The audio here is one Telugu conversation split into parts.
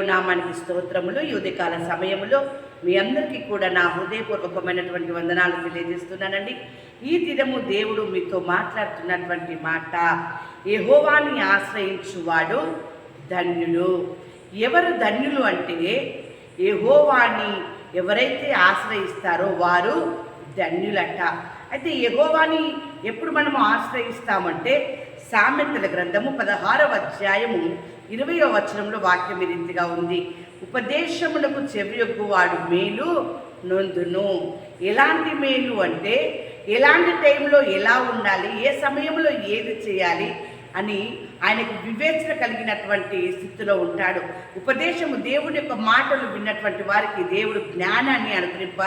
నామానికి స్తోత్రములు. ఈ సమయంలో మీ అందరికీ కూడా నా హృదయపూర్వకమైనటువంటి వందనాలు తెలియజేస్తున్నానండి. ఈ దినము దేవుడు మీతో మాట్లాడుతున్నటువంటి మాట యహోవాని ఆశ్రయించువాడు ధన్యులు. ఎవరు ధన్యులు అంటే యెహోవాని ఎవరైతే ఆశ్రయిస్తారో వారు ధన్యులట. అయితే ఎగోవాని ఎప్పుడు మనము ఆశ్రయిస్తామంటే సామెతల గ్రంథము పదహారవ అధ్యాయము ఇరవయో వచనంలో వాక్యం ఈ రీతిగా ఉంది. ఉపదేశమునకు చెవియొగ్గువాడు మేలు నొందును. ఎలాంటి మేలు అంటే ఎలాంటి టైంలో ఎలా ఉండాలి ఏ సమయంలో ఏది చేయాలి అని ఆయనకు వివేచన కలిగినటువంటి స్థితిలో ఉంటాడు. ఉపదేశము దేవుని యొక్క మాటలు విన్నటువంటి వారికి దేవుడు జ్ఞానాన్ని అనుగ్రహింప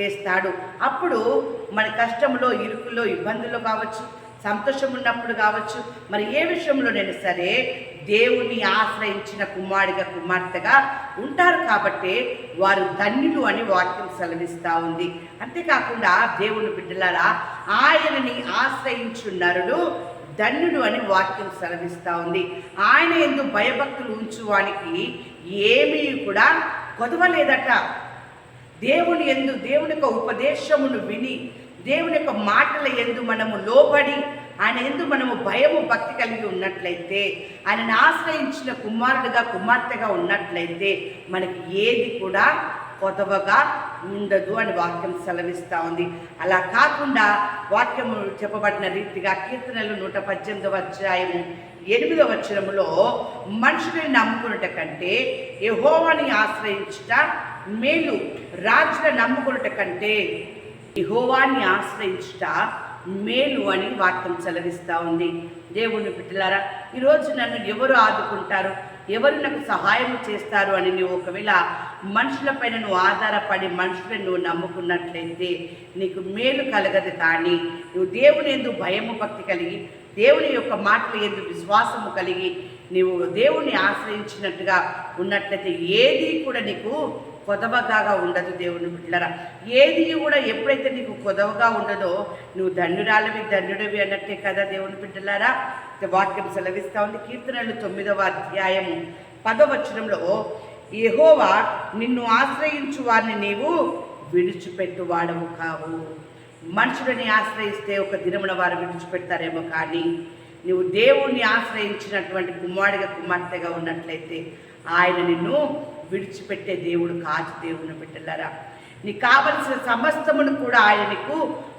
చేస్తాడు. అప్పుడు మన కష్టంలో ఇరుకులో ఇబ్బందులు కావచ్చు సంతోషం ఉన్నప్పుడు కావచ్చు మరి ఏ విషయంలోనైనా సరే దేవుని ఆశ్రయించిన కుమారుడిగా కుమార్తెగా ఉంటారు కాబట్టి వారు ధన్యులు అని వాక్యం సెలవిస్తూ ఉంది. అంతేకాకుండా దేవుని బిడ్డలారా ఆయనని ఆశ్రయించు నరుడు ధన్యుడు అని వాక్యం సెలవిస్తూ ఉంది. ఆయన ఎందు భయభక్తులు ఉంచువానికి ఏమీ కూడా కొదవలేదట. దేవుని ఎందు దేవుని యొక్క ఉపదేశమును విని దేవుని యొక్క మాటల ఎందు మనము లోబడి ఆయన ఎందు మనము భయము భక్తి కలిగి ఉన్నట్లయితే ఆయనను ఆశ్రయించిన కుమారుడుగా కుమార్తెగా ఉన్నట్లయితే మనకి ఏది కూడా కొదవగా ఉండదు అని వాక్యం సెలవిస్తూ ఉంది. అలా కాకుండా వాక్యము చెప్పబడిన రీతిగా కీర్తనలు నూట పద్దెనిమిదవ అధ్యాయము ఎనిమిదవ వచనములో మనుషుని నమ్ముకున్నట కంటే యహోవాని ఆశ్రయించుట మేలు రాజుల నమ్ముకొనుట కంటే యహోవాన్ని ఆశ్రయించుట మేలు అని వాక్యం సెలవిస్తూ ఉంది. దేవుని బిడ్డలారా ఈరోజు నన్ను ఎవరు ఆదుకుంటారు? ఎవరు నాకు సహాయం చేస్తారు అని నువ్వు ఒకవేళ మనుషులపైన నువ్వు ఆధారపడి మనుషులను నువ్వు నమ్ముకున్నట్లయితే నీకు మేలు కలగదు కానీ నువ్వు దేవుని ఎందు భయము భక్తి కలిగి దేవుని యొక్క మాటలు ఎందు విశ్వాసము కలిగి నీవు దేవుణ్ణి ఆశ్రయించినట్టుగా ఉన్నట్లయితే ఏది కూడా నీకు కొదవగా ఉండదు దేవుని బిడ్డలరా. ఏది కూడా ఎప్పుడైతే నీకు కొదవగా ఉండదో నువ్వు ధన్యురాలవి దండుడవి అన్నట్టే కదా దేవుని బిడ్డలారా. వాక్యం సెలవిస్తా ఉంది. కీర్తనలు తొమ్మిదవ అధ్యాయము పదవచనంలో యెహోవా నిన్ను ఆశ్రయించు వారిని నీవు విడిచిపెట్టువాడవు కావు. మనుషులని ఆశ్రయిస్తే ఒక దినమున వారు విడిచిపెడతారేమో కానీ నువ్వు దేవుణ్ణి ఆశ్రయించినటువంటి కుమారుడిగా కుమార్తెగా ఉన్నట్లయితే ఆయన నిన్ను విడిచిపెట్టే దేవుడు కాదు దేవుని బిడ్డలారా. నీకు కావలసిన సమస్తమును కూడా ఆయన నీకు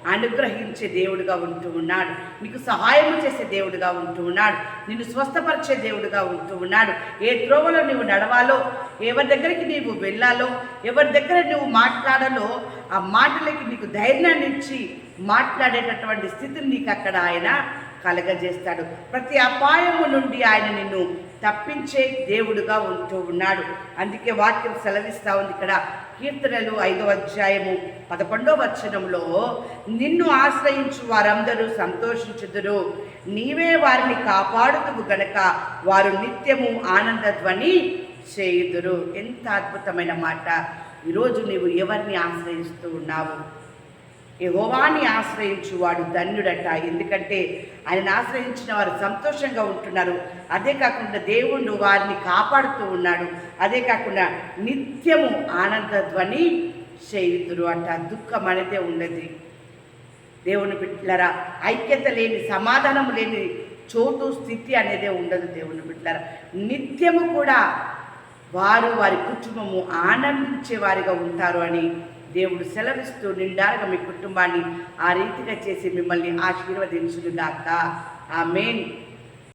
అనుగ్రహించే దేవుడుగా ఉంటూ ఉన్నాడు. నీకు సహాయం చేసే దేవుడుగా ఉంటూ ఉన్నాడు. నిన్ను స్వస్థపరిచే దేవుడుగా ఉంటూ ఉన్నాడు. ఏ త్రోవలో నువ్వు నడవాలో ఎవరి దగ్గరికి నీవు వెళ్ళాలో ఎవరి దగ్గర నువ్వు మాట్లాడాలో ఆ మాటలకి నీకు ధైర్యాన్ని ఇచ్చి మాట్లాడేటటువంటి స్థితిని నీకు అక్కడ ఆయన కలగజేస్తాడు. ప్రతి అపాయము నుండి ఆయన నిన్ను తప్పించే దేవుడుగా ఉంటూ ఉన్నాడు. అందుకే వాక్యం సెలవిస్తా ఉంది ఇక్కడ. కీర్తనలు ఐదో అధ్యాయము పదకొండో వచనంలో నిన్ను ఆశ్రయించు వారందరూ సంతోషించుదురు. నీవే వారిని కాపాడుతువు గనక వారు నిత్యము ఆనంద ధ్వని చేయుదురు. ఎంత అద్భుతమైన మాట. ఈరోజు నీవు ఎవరిని ఆశ్రయిస్తూ ఉన్నావు? యహోవాన్ని ఆశ్రయించు వాడు ధన్యుడట. ఎందుకంటే ఆయన ఆశ్రయించిన వారు సంతోషంగా ఉంటున్నారు. అదే కాకుండా దేవుడు వారిని కాపాడుతూ ఉన్నాడు. అదే కాకుండా నిత్యము ఆనంద ధ్వని చేయుదురు అంట. దుఃఖం అనేదే ఉండదు. దేవుని బిడ్డలరా ఐక్యత లేని సమాధానం లేని చోటు స్థితి అనేదే ఉండదు దేవుని బిడ్డలరా. నిత్యము కూడా వారు వారి కుటుంబము ఆనందించే వారిగా ఉంటారు అని దేవుడు సెలవిస్తూ నిండారుగా మీ కుటుంబాన్ని ఆ రీతిగా చేసి మిమ్మల్ని ఆశీర్వదించుగాక ఆ మెయిన్